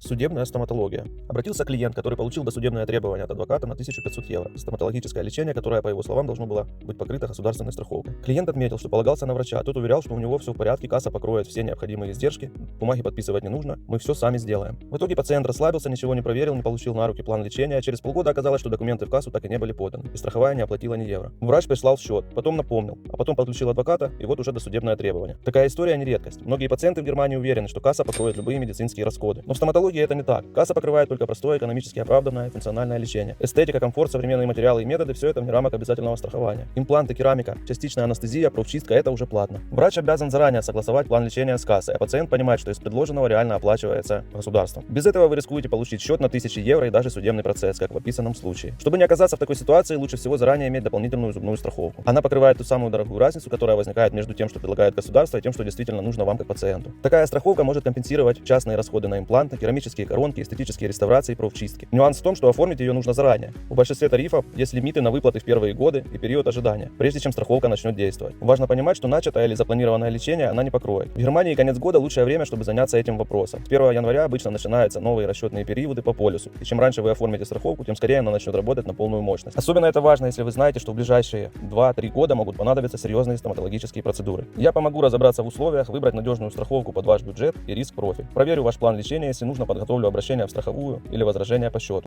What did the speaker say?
Судебная стоматология. Обратился клиент, который получил досудебное требование от адвоката на 1500 евро. Стоматологическое лечение, которое, по его словам, должно было быть покрыто государственной страховкой. Клиент отметил, что полагался на врача. Тот уверял, что у него все в порядке, касса покроет все необходимые издержки, бумаги подписывать не нужно, мы все сами сделаем. В итоге пациент расслабился, ничего не проверил, не получил на руки план лечения, а через полгода оказалось, что документы в кассу так и не были поданы, и страховая не оплатила ни евро. Врач прислал счет, потом напомнил, а потом подключил адвоката, и вот уже досудебное требование. Такая история не редкость. Многие пациенты в Германии уверены, что касса покроет любые медицинские расходы. Но в стоматологии это не так. Касса покрывает только простое, экономически оправданное функциональное лечение. Эстетика, комфорт, современные материалы и методы – все это вне рамок обязательного страхования. Импланты, керамика, частичная анестезия, профчистка – это уже платно. Врач обязан заранее согласовать план лечения с кассой, а пациент понимает, что из предложенного реально оплачивается государством. Без этого вы рискуете получить счет на тысячи евро и даже судебный процесс, как в описанном случае. Чтобы не оказаться в такой ситуации, лучше всего заранее иметь дополнительную зубную страховку. Она покрывает ту самую дорогую разницу, которая возникает между тем, что предлагает государство, и тем, что действительно нужно вам как пациенту. Такая страховка может компенсировать частные расходы на импланты, керамические коронки, эстетические реставрации и профчистки. Нюанс в том, что оформить ее нужно заранее. В большинстве тарифов есть лимиты на выплаты в первые годы и период ожидания, прежде чем страховка начнет действовать. Важно понимать, что начатое или запланированное лечение она не покроет. В Германии конец года лучшее время, чтобы заняться этим вопросом. С 1 января обычно начинаются новые расчетные периоды по полюсу. И чем раньше вы оформите страховку, тем скорее она начнет работать на полную мощность. Особенно это важно, если вы знаете, что в ближайшие 2-3 года могут понадобиться серьезные стоматологические процедуры. Я помогу разобраться в условиях, выбрать надежную страховку под ваш бюджет и риск профиль. Проверю ваш план лечения, если нужно, подготовлю обращение в страховую или возражение по счету.